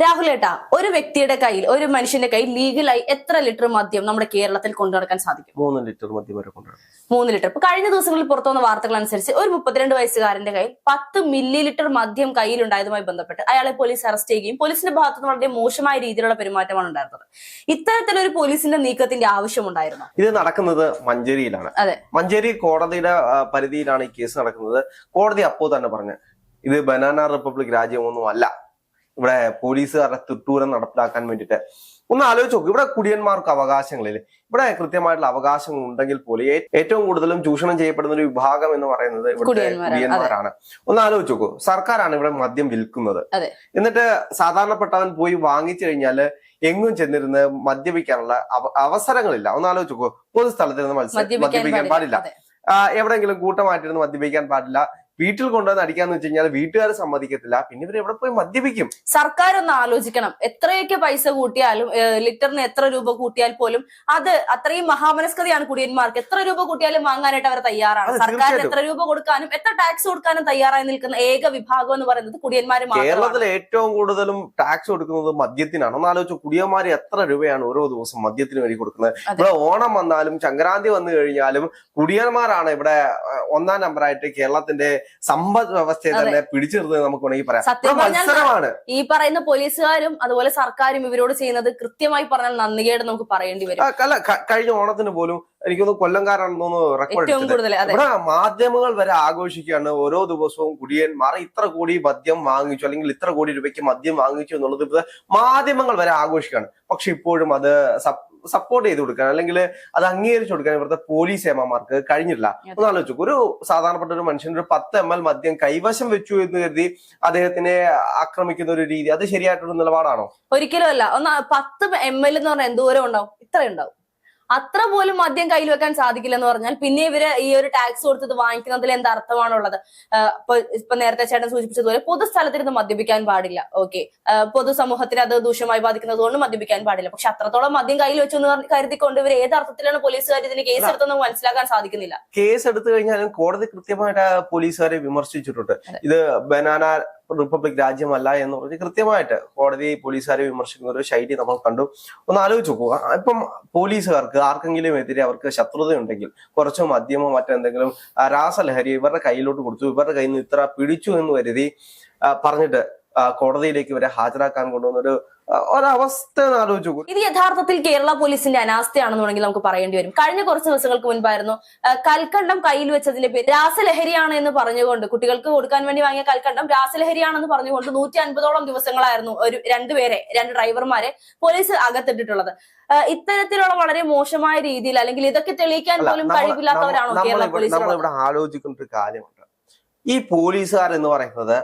രാഹുൽ ഏട്ടാ ഒരു വ്യക്തിയുടെ കയ്യിൽ ഒരു മനുഷ്യന്റെ കയ്യിൽ ലീഗലായി എത്ര ലിറ്റർ മദ്യം നമ്മുടെ കേരളത്തിൽ കൊണ്ടു നടക്കാൻ സാധിക്കും? മൂന്ന് ലിറ്റർ മദ്യം വരെ കൊണ്ടുവരണം മൂന്ന് ലിറ്റർ. ഇപ്പൊ കഴിഞ്ഞ ദിവസങ്ങളിൽ പുറത്തുവന്ന വാർത്തകൾ അനുസരിച്ച് ഒരു മുപ്പത്തിരണ്ട് വയസ്സുകാരന്റെ കയ്യിൽ പത്ത് മില്ലി ലിറ്റർ മദ്യം കയ്യിലുണ്ടായതുമായി ബന്ധപ്പെട്ട് അയാളെ പോലീസ് അറസ്റ്റ് ചെയ്യുകയും പോലീസിന്റെ ഭാഗത്തു നിന്ന് വളരെ മോശമായ രീതിയിലുള്ള പെരുമാറ്റമാണ് ഉണ്ടായിരുന്നത്. ഇത്തരത്തിലൊരു പോലീസിന്റെ നീക്കത്തിന്റെ ആവശ്യമുണ്ടായിരുന്നു? ഇത് നടക്കുന്നത് മഞ്ചേരിയിലാണ്. അതെ. മഞ്ചേരി കോടതിയുടെ പരിധിയിലാണ് ഈ കേസ് നടക്കുന്നത്. കോടതി അപ്പോ തന്നെ പറഞ്ഞു ഇത് ബനാന റിപ്പബ്ലിക് രാജ്യമൊന്നും അല്ല ഇവിടെ പോലീസുകാരുടെ തൃട്ടൂരം നടപ്പിലാക്കാൻ വേണ്ടിയിട്ട്. ഒന്ന് ആലോചിച്ച് നോക്കും. ഇവിടെ കുടിയന്മാർക്ക് അവകാശങ്ങളില്ലേ ഇവിടെ കൃത്യമായിട്ടുള്ള അവകാശങ്ങൾ ഉണ്ടെങ്കിൽ പോലും ഏറ്റവും കൂടുതലും ചൂഷണം ചെയ്യപ്പെടുന്ന ഒരു വിഭാഗം എന്ന് പറയുന്നത് ഇവിടുത്തെ കുടിയന്മാരാണ്, ഒന്ന് ആലോചിച്ച് നോക്കൂ. സർക്കാരാണ് ഇവിടെ മദ്യം വിൽക്കുന്നത്. എന്നിട്ട് സാധാരണപ്പെട്ടവൻ പോയി വാങ്ങിച്ചു കഴിഞ്ഞാൽ എങ്ങും ചെന്നിരുന്ന് മദ്യപിക്കാനുള്ള അവ- അവസരങ്ങളില്ല. ഒന്ന് ആലോചിച്ച് നോക്കൂ. പൊതുസ്ഥലത്ത് നിന്ന് മത്സരം മദ്യപിക്കാൻ പാടില്ല. എവിടെയെങ്കിലും കൂട്ടമായിട്ടിരുന്ന് മദ്യപിക്കാൻ പാടില്ല. വീട്ടിൽ കൊണ്ടുവന്ന് അടിക്കാന്ന് വെച്ച് കഴിഞ്ഞാൽ വീട്ടുകാർ സമ്മതിക്കത്തില്ല. പിന്നെ ഇവർ എവിടെ പോയി മദ്യപിക്കും? സർക്കാർ ഒന്ന് ആലോചിക്കണം. എത്രയൊക്കെ പൈസ കൂട്ടിയാലും ലിറ്ററിന് എത്ര രൂപ കൂട്ടിയാൽ പോലും അത് അത്രയും മഹാമനസ്കതയാണ് കുടിയന്മാർക്ക്. എത്ര രൂപ കൂട്ടിയാലും വാങ്ങാനായിട്ട് അവർ തയ്യാറാണ്. സർക്കാരിന് എത്ര രൂപ കൊടുക്കാനും എത്ര ടാക്സ് കൊടുക്കാനും തയ്യാറായി നിൽക്കുന്ന ഏക വിഭാഗം എന്ന് പറയുന്നത് കുടിയന്മാരും കേരളത്തിൽ ഏറ്റവും കൂടുതലും ടാക്സ് കൊടുക്കുന്നത് മദ്യത്തിനാണ്. ഒന്ന് ആലോചിച്ചു കുടിയന്മാർ എത്ര രൂപയാണ് ഓരോ ദിവസം മദ്യത്തിന് വേണ്ടി കൊടുക്കുന്നത്? ഇവിടെ ഓണം വന്നാലും സംക്രാന്തി വന്നു കഴിഞ്ഞാലും കുടിയന്മാരാണ് ഇവിടെ ഒന്നാം നമ്പറായിട്ട് കേരളത്തിന്റെ സമ്പദ് വ്യവസ്ഥയെ. തന്നെ പിടിച്ചു നിർത്തുന്നത് നമുക്ക് വേണമെങ്കിൽ പറയാം മത്സരമാണ്. ഈ പറയുന്ന പോലീസുകാരും അതുപോലെ സർക്കാരും ഇവരോട് ചെയ്യുന്നത് കൃത്യമായി പറഞ്ഞാൽ നന്ദികേട് നമുക്ക് പറയേണ്ടി വരും. അല്ല കഴിഞ്ഞ ഓണത്തിന് പോലും എനിക്കൊന്ന് കൊല്ലംകാരാണെന്ന് തോന്നുന്നു റെക്കോർഡ് ഇവിടെ മാധ്യമങ്ങൾ വരെ ആഘോഷിക്കുകയാണ്. ഓരോ ദിവസവും കുടിയൻ മാറി ഇത്ര കോടി മദ്യം വാങ്ങിച്ചു അല്ലെങ്കിൽ ഇത്ര കോടി രൂപയ്ക്ക് മദ്യം വാങ്ങിച്ചു എന്നുള്ളത് മാധ്യമങ്ങൾ വരെ ആഘോഷിക്കുകയാണ്. പക്ഷെ ഇപ്പോഴും അത് സപ്പോർട്ട് ചെയ്ത് കൊടുക്കാൻ അല്ലെങ്കിൽ അത് അംഗീകരിച്ചു കൊടുക്കാൻ ഇവിടുത്തെ പോലീസ് ഏമാർക്ക് കഴിഞ്ഞില്ല ഒന്ന് ആലോചിച്ചു ഒരു സാധാരണപ്പെട്ട ഒരു മനുഷ്യൻ ഒരു പത്ത് എം എൽ മദ്യം കൈവശം വെച്ചു എന്ന് കരുതി അദ്ദേഹത്തിനെ ആക്രമിക്കുന്ന ഒരു രീതി അത് ശരിയായിട്ടുള്ള നിലപാടാണോ? ഒരിക്കലും അല്ല. ഒന്ന് പത്ത് എം എൽ എന്ന് പറഞ്ഞാൽ എന്തോരം ഉണ്ടാവും? ഇത്ര ഉണ്ടാവും. അത്ര പോലും മദ്യം കയ്യിൽ വെക്കാൻ സാധിക്കില്ല എന്ന് പറഞ്ഞാൽ പിന്നെ ഇവർ ഈ ഒരു ടാക്സ് കൊടുത്തത് വാങ്ങിക്കുന്നതിൽ എന്ത് അർത്ഥമാണുള്ളത്? ഇപ്പൊ ഇപ്പൊ നേരത്തെ ചേട്ടൻ സൂചിപ്പിച്ചതുപോലെ പൊതുസ്ഥലത്തിരുന്ന് മദ്യപിക്കാൻ പാടില്ല. ഓക്കെ. പൊതുസമൂഹത്തിന് അത് ദൂഷ്യമായി ബാധിക്കുന്നത് കൊണ്ട് മദ്യപിക്കാൻ പാടില്ല. പക്ഷെ അത്രത്തോളം മദ്യം കയ്യിൽ വെച്ചു എന്ന് കരുതിക്കൊണ്ട് ഇവർ ഏത് അർത്ഥത്തിലാണ് പോലീസുകാർ ഇതിന് കേസ് എടുത്തെന്ന് മനസ്സിലാക്കാൻ സാധിക്കുന്നില്ല. കേസ് എടുത്തു കഴിഞ്ഞാലും കോടതി കൃത്യമായിട്ട് പോലീസുകാരെ വിമർശിച്ചിട്ടുണ്ട്. ഇത് ബനാന റിപ്പബ്ലിക് രാജ്യമല്ല എന്ന് പറഞ്ഞ് കൃത്യമായിട്ട് കോടതി പോലീസുകാരെ വിമർശിക്കുന്ന ഒരു ശൈലി നമ്മൾ കണ്ടു. ഒന്ന് ആലോചിച്ച് നോക്കുക ഇപ്പം പോലീസുകാർക്ക് ആർക്കെങ്കിലും എതിരെ അവർക്ക് ശത്രുതയുണ്ടെങ്കിൽ കുറച്ചോ മദ്യമോ മറ്റെന്തെങ്കിലും രാസലഹരി ഇവരുടെ കയ്യിലോട്ട് കൊടുത്തു ഇവരുടെ കയ്യിൽ നിന്ന് ഇത്ര പിടിച്ചു എന്ന് കരുതി പറഞ്ഞിട്ട് കോടതിയിലേക്ക് ഇവരെ ഹാജരാക്കാൻ കൊണ്ടുവന്നൊരു ഒരവസ്ഥ ആലോചിച്ചു ഇത് യഥാർത്ഥത്തിൽ കേരള പോലീസിന്റെ അനാസ്ഥയാണെന്ന് വേണമെങ്കിൽ നമുക്ക് പറയേണ്ടി വരും. കഴിഞ്ഞ കുറച്ച് ദിവസങ്ങൾക്ക് മുൻപായിരുന്നു കൽക്കണ്ടം കയ്യിൽ വെച്ചതിന്റെ പേര് രാസലഹരിയാണ് എന്ന് പറഞ്ഞുകൊണ്ട് കുട്ടികൾക്ക് കൊടുക്കാൻ വേണ്ടി വാങ്ങിയ കൽക്കണ്ടം രാസലഹരിയാണെന്ന് പറഞ്ഞുകൊണ്ട് നൂറ്റി അൻപതോളം ദിവസങ്ങളായിരുന്നു ഒരു രണ്ടുപേരെ രണ്ട് ഡ്രൈവർമാരെ പോലീസ് അകത്തിട്ടിട്ടുള്ളത്. ഇത്തരത്തിലുള്ള വളരെ മോശമായ രീതിയിൽ അല്ലെങ്കിൽ ഇതൊക്കെ തെളിയിക്കാൻ പോലും കഴിവില്ലാത്തവരാണോ കേരള പോലീസ് ആലോചിക്കേണ്ട ഒരു കാര്യമുണ്ട്. ഈ പോലീസുകാർ എന്ന് പറയുന്നത്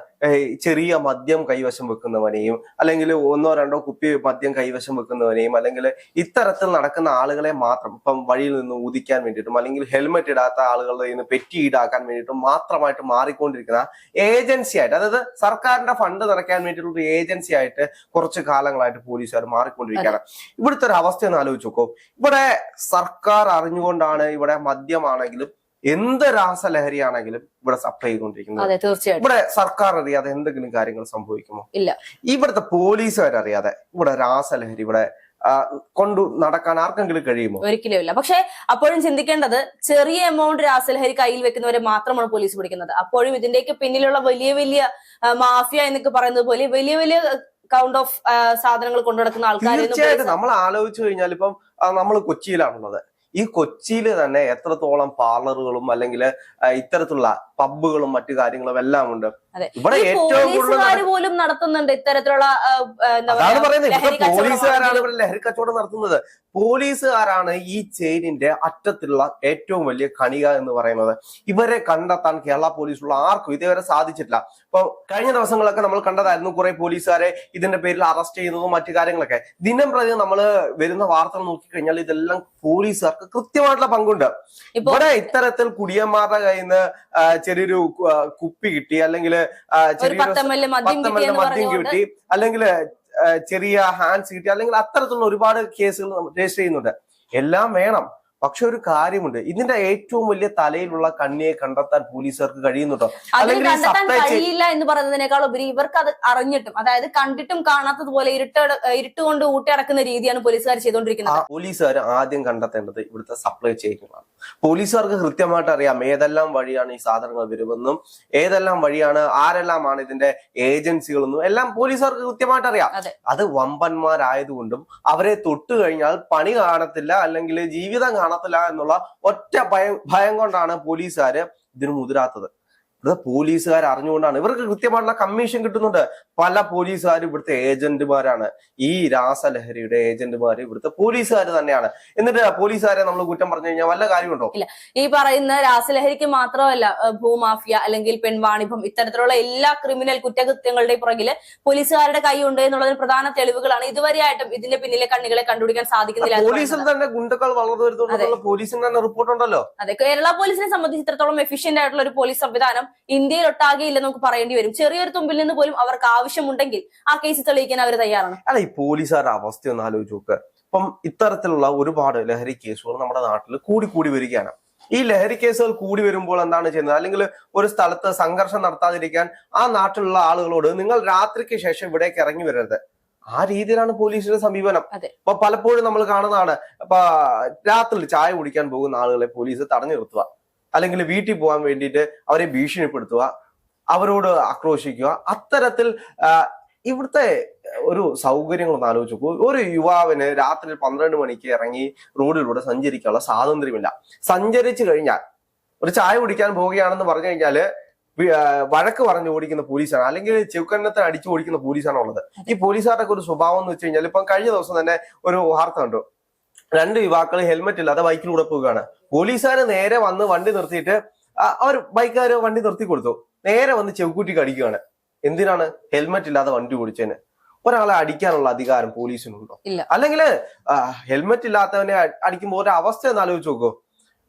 ചെറിയ മദ്യം കൈവശം വെക്കുന്നവനെയും അല്ലെങ്കിൽ ഒന്നോ രണ്ടോ കുപ്പി മദ്യം കൈവശം വെക്കുന്നവനെയും അല്ലെങ്കിൽ ഇത്തരത്തിൽ നടക്കുന്ന ആളുകളെ മാത്രം ഇപ്പം വഴിയിൽ നിന്ന് ഊതിക്കാൻ വേണ്ടിയിട്ടും അല്ലെങ്കിൽ ഹെൽമെറ്റ് ഇടാത്ത ആളുകളുടെ നിന്ന് പെറ്റി ഈടാക്കാൻ വേണ്ടിയിട്ടും മാത്രമായിട്ട് മാറിക്കൊണ്ടിരിക്കുന്ന ഏജൻസി ആയിട്ട് അതായത് സർക്കാരിന്റെ ഫണ്ട് നിറയ്ക്കാൻ വേണ്ടിയിട്ടുള്ള ഒരു ഏജൻസി ആയിട്ട് കുറച്ച് കാലങ്ങളായിട്ട് പോലീസുകാർ മാറിക്കൊണ്ടിരിക്കുകയാണ്. ഇവിടുത്തെ ഒരു അവസ്ഥ ഒന്ന് ആലോചിച്ച് നോക്കൂ. ഇവിടെ സർക്കാർ അറിഞ്ഞുകൊണ്ടാണ് ഇവിടെ മദ്യമാണെങ്കിലും എന്ത് രാസലഹരിയാണെങ്കിലും ഇവിടെ സപ്ലൈ ചെയ്തുകൊണ്ടിരിക്കുന്നത്? തീർച്ചയായിട്ടും. ഇവിടെ സർക്കാർ അറിയാതെ എന്തെങ്കിലും കാര്യങ്ങൾ സംഭവിക്കുമോ? ഇല്ല. ഇവിടുത്തെ വരെ അറിയാതെ ഇവിടെ രാസലഹരി ഇവിടെ കൊണ്ടു നടക്കാൻ ആർക്കെങ്കിലും കഴിയുമോ? ഒരിക്കലും ഇല്ല. പക്ഷെ അപ്പോഴും ചിന്തിക്കേണ്ടത് ചെറിയ എമൗണ്ട് രാസലഹരി കയ്യിൽ വെക്കുന്നവരെ മാത്രമാണ് പോലീസ് പിടിക്കുന്നത്. അപ്പോഴും ഇതിന്റെയൊക്കെ പിന്നിലുള്ള വലിയ വലിയ മാഫിയ എന്നൊക്കെ പറയുന്നത് പോലെ വലിയ വലിയ കൗണ്ട് ഓഫ് സാധനങ്ങൾ കൊണ്ടു നടക്കുന്ന ആൾക്കാർ തീർച്ചയായിട്ടും നമ്മൾ ആലോചിച്ചു കഴിഞ്ഞാൽ ഇപ്പം നമ്മൾ കൊച്ചിയിലാണുള്ളത്. ഈ കൊച്ചിയിൽ തന്നെ എത്രത്തോളം പാർലറുകളും അല്ലെങ്കിൽ ഇത്തരത്തിലുള്ള പബ്ബുകളും മറ്റു കാര്യങ്ങളും എല്ലാം ഉണ്ട് ഇവിടെ ഏറ്റവും കൂടുതൽ പോലും നടത്തുന്നുണ്ട് ഇത്തരത്തിലുള്ള അതാണ് പറയുന്നത്. പോലീസുകാരാണ് ഇവിടെ ലഹരി കച്ചവടം നടത്തുന്നത്. പോലീസുകാരാണ് ഈ ചെയിനിന്റെ അറ്റത്തുള്ള ഏറ്റവും വലിയ കണിക എന്ന് പറയുന്നത്. ഇവരെ കണ്ടെത്താൻ കേരള പോലീസുള്ള ആർക്കും ഇതുവരെ സാധിച്ചിട്ടില്ല. അപ്പൊ കഴിഞ്ഞ ദിവസങ്ങളൊക്കെ നമ്മൾ കണ്ടതായിരുന്നു കുറെ പോലീസുകാരെ ഇതിന്റെ പേരിൽ അറസ്റ്റ് ചെയ്യുന്നതും മറ്റു കാര്യങ്ങളൊക്കെ. ദിനം പ്രതി നമ്മൾ വരുന്ന വാർത്തകൾ നോക്കിക്കഴിഞ്ഞാൽ ഇതെല്ലാം പോലീസുകാർക്ക് കൃത്യമായിട്ടുള്ള പങ്കുണ്ട്. ഇപ്പൊ ഇവിടെ ഇത്തരത്തിൽ കുടിയന്മാരുടെ കയ്യിൽ നിന്ന് ചെറിയൊരു കുപ്പി കിട്ടി അല്ലെങ്കിൽ ചെറിയൊരു പത്തമ്മൽ മദ്യം കിട്ടി അല്ലെങ്കിൽ ചെറിയ ഹാൻഡ്സ് കിട്ടി അല്ലെങ്കിൽ അത്തരത്തിലുള്ള ഒരുപാട് കേസുകൾ രജിസ്റ്റർ ചെയ്യുന്നുണ്ട്. എല്ലാം വേണം. പക്ഷെ ഒരു കാര്യമുണ്ട്. ഇതിന്റെ ഏറ്റവും വലിയ തലയിലുള്ള കണ്ണിയെ കണ്ടെത്താൻ പോലീസുകാർക്ക് കഴിയുന്നുണ്ടോ? അല്ലെങ്കിൽ കഴിയില്ല എന്ന് പറയുന്നതിനേക്കാൾ ഉപരി ഇവർക്ക് അത് അറിഞ്ഞിട്ടും അതായത് കണ്ടിട്ടും കാണാത്തതുപോലെ ഇരുട്ട് ഇരുട്ടുകൊണ്ട് ഊട്ടിയടക്കുന്ന രീതിയാണ് പോലീസുകാർ ചെയ്തോണ്ടിരിക്കുന്നത് ചെയ്തുകൊണ്ടിരിക്കുന്നത് പോലീസുകാർ ആദ്യം കണ്ടെത്തേണ്ടത് ഇവിടുത്തെ സപ്ലൈ ചെയിനുകളാണ് പോലീസുകാർക്ക് കൃത്യമായിട്ട് അറിയാം ഏതെല്ലാം വഴിയാണ് ഈ സാധനങ്ങൾ വരുമെന്നും ഏതെല്ലാം വഴിയാണ് ആരെല്ലാമാണ് ഇതിന്റെ ഏജൻസികളെന്നും എല്ലാം പോലീസുകാർക്ക് കൃത്യമായിട്ട് അറിയാം അതെ. അത് വമ്പന്മാരായതുകൊണ്ടും അവരെ തൊട്ടു കഴിഞ്ഞാൽ പണി കാണത്തില്ല അല്ലെങ്കിൽ ജീവിതം കാണത്തില്ല എന്നുള്ള ഒറ്റ ഭയം ഭയം കൊണ്ടാണ് പോലീസുകാര് ഇതിന് മുതിരാത്തത് ഇത് പോലീസുകാർ അറിഞ്ഞുകൊണ്ടാണ്. ഇവർക്ക് കൃത്യമായിട്ടുള്ള കമ്മീഷൻ കിട്ടുന്നുണ്ട്. പല പോലീസുകാരും ഇവിടുത്തെ ഏജന്റുമാരാണ്. ഈ രാസലഹരിയുടെ ഏജന്റുമാർ ഇവിടുത്തെ പോലീസുകാർ തന്നെയാണ്. എന്നിട്ട് പോലീസുകാരെ നമ്മൾ കുറ്റം പറഞ്ഞു കഴിഞ്ഞാൽ വല്ല കാര്യമുണ്ടോ? ഇല്ല. ഈ പറയുന്ന രാസലഹരിക്ക് മാത്രമല്ല ഭൂമാഫിയ അല്ലെങ്കിൽ പെൺവാണിഭം ഇത്തരത്തിലുള്ള എല്ലാ ക്രിമിനൽ കുറ്റകൃത്യങ്ങളുടെയും പുറകിൽ പോലീസുകാരുടെ കൈയുണ്ട് എന്നുള്ളതിന് പ്രധാന തെളിവുകളാണ് ഇതുവരെയായിട്ടും ഇതിന്റെ പിന്നിലെ കണ്ണികളെ കണ്ടുപിടിക്കാൻ സാധിക്കുന്നില്ല പോലീസിൽ തന്നെ ഗുണ്ടകൾ വളർന്നു വരുത്തുന്നുണ്ടല്ലോ പോലീസിന് തന്നെ റിപ്പോർട്ട് ഉണ്ടല്ലോ അതെ. കേരള പോലീസിനെ സംബന്ധിച്ച് ഇത്രത്തോളം എഫിഷ്യന്റ് ആയിട്ടുള്ള ഒരു പോലീസ് സംവിധാനം ഇന്ത്യയിൽ ഒട്ടാകെ ഇല്ലെന്ന് നമുക്ക് പറയേണ്ടി വരും. ചെറിയൊരു തുമ്പിൽ നിന്ന് പോലും അവർക്ക് ആവശ്യമുണ്ടെങ്കിൽ ആ കേസ് തെളിയിക്കാൻ അവർ തയ്യാറാണ്. അല്ല ഈ പോലീസുകാരുടെ അവസ്ഥ ഒന്ന് ആലോചിച്ച് നോക്ക് ഇപ്പം ഇത്തരത്തിലുള്ള ഒരുപാട് ലഹരി കേസുകൾ നമ്മുടെ നാട്ടിൽ കൂടി കൂടി വരികയാണ്. ഈ ലഹരി കേസുകൾ കൂടി വരുമ്പോൾ എന്താണ് ചെയ്യുന്നത്? അല്ലെങ്കിൽ ഒരു സ്ഥലത്ത് സംഘർഷം നടത്താതിരിക്കാൻ ആ നാട്ടിലുള്ള ആളുകളോട് നിങ്ങൾ രാത്രിക്ക് ശേഷം ഇവിടേക്ക് ഇറങ്ങി വരരുത്. ആ രീതിയിലാണ് പോലീസിന്റെ സമീപനം. അപ്പൊ പലപ്പോഴും നമ്മൾ കാണുന്നതാണ് അപ്പൊ രാത്രി ചായ കുടിക്കാൻ പോകുന്ന ആളുകളെ പോലീസ് തടഞ്ഞു നിർത്തുക. അല്ലെങ്കിൽ വീട്ടിൽ പോകാൻ വേണ്ടിയിട്ട് അവരെ ഭീഷണിപ്പെടുത്തുക അവരോട് ആക്രോശിക്കുക. അത്തരത്തിൽ ഇവിടുത്തെ ഒരു സൗകര്യങ്ങളൊന്ന് ആലോചിച്ച് നോക്കൂ. ഒരു യുവാവിന് രാത്രി പന്ത്രണ്ട് മണിക്ക് ഇറങ്ങി റോഡിലൂടെ സഞ്ചരിക്കാനുള്ള സ്വാതന്ത്ര്യമില്ല. സഞ്ചരിച്ചു കഴിഞ്ഞാൽ ഒരു ചായ കുടിക്കാൻ പോവുകയാണെന്ന് പറഞ്ഞു കഴിഞ്ഞാൽ വഴക്ക് പറഞ്ഞു ഓടിക്കുന്ന പോലീസാണ്. അല്ലെങ്കിൽ ചെവുക്കന്നത്തെ അടിച്ചു ഓടിക്കുന്ന പോലീസാണ് ഉള്ളത്. ഈ പോലീസുകാരുടെ ഒരു സ്വഭാവം എന്ന് വെച്ച് കഴിഞ്ഞാൽ ഇപ്പം കഴിഞ്ഞ ദിവസം തന്നെ ഒരു വാർത്ത കണ്ടു. രണ്ട് യുവാക്കൾ ഹെൽമെറ്റ് ഇല്ലാതെ ബൈക്കിലൂടെ പോവുകയാണ്. പോലീസുകാർ നേരെ വന്ന് വണ്ടി നിർത്തിയിട്ട് അവർ ബൈക്കുകാർ വണ്ടി നിർത്തി കൊടുത്തു. നേരെ വന്ന് ചെവിക്കൂട്ടി കടിക്കുകയാണ് എന്തിനാണ്? ഹെൽമെറ്റ് ഇല്ലാതെ വണ്ടി ഓടിച്ചതിന് ഒരാളെ അടിക്കാനുള്ള അധികാരം പോലീസിനുണ്ടോ. അല്ലെങ്കിൽ ഹെൽമെറ്റ് ഇല്ലാത്തവനെ അടിക്കുമ്പോൾ ഒരു അവസ്ഥ ഒന്ന് ആലോചിച്ച് നോക്കൂ.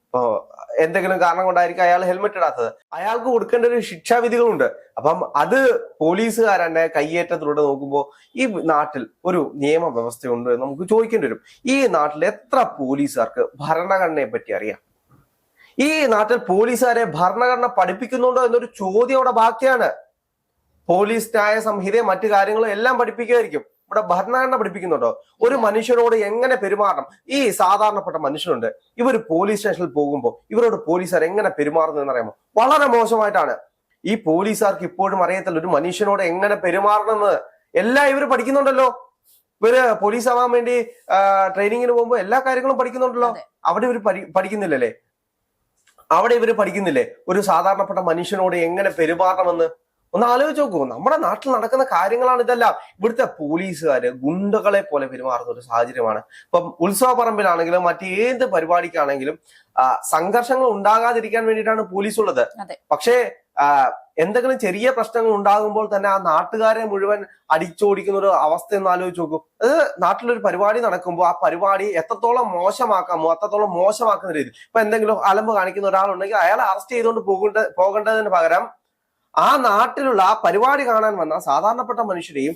ഇപ്പോ എന്തെങ്കിലും കാരണം കൊണ്ടായിരിക്കും അയാൾ ഹെൽമെറ്റ് ഇടാത്തത്. അയാൾക്ക് കൊടുക്കേണ്ട ഒരു ശിക്ഷാവിധികളുണ്ട്. അപ്പം അത് പോലീസുകാരന്റെ കയ്യേറ്റത്തിലൂടെ നോക്കുമ്പോൾ ഈ നാട്ടിൽ ഒരു നിയമവ്യവസ്ഥയുണ്ട് എന്ന് നമുക്ക് ചോദിക്കേണ്ടി വരും. ഈ നാട്ടിൽ എത്ര പോലീസുകാർക്ക് ഭരണഘടനയെ പറ്റി അറിയാം? ഈ നാട്ടിൽ പോലീസുകാരെ ഭരണഘടന പഠിപ്പിക്കുന്നുണ്ടോ എന്നൊരു ചോദ്യം അവിടെ ബാക്കിയാണ്. പോലീസ് ന്യായ സംഹിതയും മറ്റു കാര്യങ്ങളും എല്ലാം പഠിപ്പിക്കുമായിരിക്കും. ഇവിടെ ഭരണഘടന പഠിപ്പിക്കുന്നുണ്ടോ? ഒരു മനുഷ്യനോട് എങ്ങനെ പെരുമാറണം? ഈ സാധാരണപ്പെട്ട മനുഷ്യനുണ്ട്. ഇവർ പോലീസ് സ്റ്റേഷനിൽ പോകുമ്പോൾ ഇവരോട് പോലീസുകാർ എങ്ങനെ പെരുമാറുന്നു എന്നറിയാമോ? വളരെ മോശമായിട്ടാണ്. ഈ പോലീസുകാർക്ക് ഇപ്പോഴും അറിയത്തില്ല ഒരു മനുഷ്യനോട് എങ്ങനെ പെരുമാറണം പെരുമാറണമെന്ന്. എല്ലാം ഇവർ പഠിക്കുന്നുണ്ടല്ലോ. ഇവർ പോലീസ് ആവാൻ വേണ്ടി ട്രെയിനിങ്ങിന് പോകുമ്പോൾ എല്ലാ കാര്യങ്ങളും പഠിക്കുന്നുണ്ടല്ലോ. അവിടെ ഇവർ പഠിക്കുന്നില്ലല്ലേ? അവിടെ ഇവർ പഠിക്കുന്നില്ലേ? ഒരു സാധാരണപ്പെട്ട മനുഷ്യനോട് എങ്ങനെ പെരുമാറണമെന്ന്? ഒന്ന് ആലോചിച്ച് നോക്കൂ. നമ്മുടെ നാട്ടിൽ നടക്കുന്ന കാര്യങ്ങളാണ് ഇതെല്ലാം. ഇവിടുത്തെ പോലീസുകാര് ഗുണ്ടകളെ പോലെ പെരുമാറുന്ന ഒരു സാഹചര്യമാണ്. ഇപ്പം ഉത്സവപ്പറമ്പിലാണെങ്കിലും മറ്റ് ഏത് പരിപാടിക്കാണെങ്കിലും സംഘർഷങ്ങൾ ഉണ്ടാകാതിരിക്കാൻ വേണ്ടിയിട്ടാണ് പോലീസ് ഉള്ളത് പക്ഷേ എന്തെങ്കിലും ചെറിയ പ്രശ്നങ്ങൾ ഉണ്ടാകുമ്പോൾ തന്നെ ആ നാട്ടുകാരെ മുഴുവൻ അടിച്ചോടിക്കുന്ന ഒരു അവസ്ഥ എന്ന് ആലോചിച്ച് നോക്കൂ. അത് നാട്ടിലൊരു പരിപാടി നടക്കുമ്പോൾ ആ പരിപാടി എത്രത്തോളം മോശമാക്കാമോ അത്രത്തോളം മോശമാക്കുന്ന രീതി. ഇപ്പൊ എന്തെങ്കിലും അലമ്പ് കാണിക്കുന്ന ഒരാളുണ്ടെങ്കിൽ അയാളെ അറസ്റ്റ് ചെയ്തുകൊണ്ട് പോകേണ്ട പോകേണ്ടതിന് പകരം ആ നാട്ടിലുള്ള ആ പരിപാടി കാണാൻ വന്ന സാധാരണപ്പെട്ട മനുഷ്യരെയും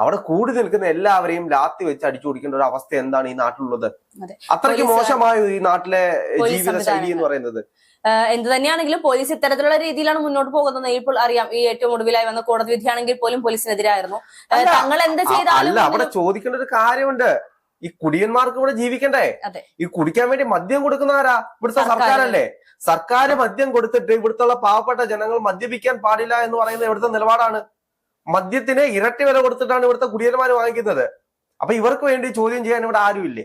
അവിടെ കൂടി നിൽക്കുന്ന എല്ലാവരെയും ലാത്തി വെച്ച് അടിച്ചു കൊടുക്കേണ്ട ഒരു അവസ്ഥ എന്താണ് ഈ നാട്ടിലുള്ളത്? അതെ. അത്രയ്ക്ക് മോശമായ ഈ നാട്ടിലെ ജീവിത ശൈലി എന്ന് പറയുന്നത്. എന്ത് തന്നെയാണെങ്കിലും പോലീസ് ഇത്തരത്തിലുള്ള രീതിയിലാണ് മുന്നോട്ട് പോകുന്നത്. ഇപ്പോൾ അറിയാം ഈ ഏറ്റവും ഒടുവിലായി വന്ന കോടതി വിധിയാണെങ്കിൽ പോലും പോലീസിനെതിരായിരുന്നു. തങ്ങൾ എന്ത് ചെയ്താലും അവിടെ ചോദിക്കേണ്ട ഒരു കാര്യമുണ്ട്. ഈ കുടിയന്മാർക്ക് ഇവിടെ ജീവിക്കണ്ടേ? ഈ കുടിക്കാൻ വേണ്ടി മദ്യം കൊടുക്കുന്നവരാ? ഇവിടുത്തെ സർക്കാരല്ലേ? സർക്കാർ മദ്യം കൊടുത്തിട്ട് ഇവിടുത്തെ പാവപ്പെട്ട ജനങ്ങൾ മദ്യപിക്കാൻ പാടില്ല എന്ന് പറയുന്ന ഇവിടുത്തെ നിലപാടാണ്. മദ്യത്തിന് ഇരട്ടി വില കൊടുത്തിട്ടാണ് ഇവിടുത്തെ കുടിയന്മാർ വാങ്ങിക്കുന്നത്. അപ്പൊ ഇവർക്ക് വേണ്ടി ചോദ്യം ചെയ്യാൻ ഇവിടെ ആരുമില്ലേ?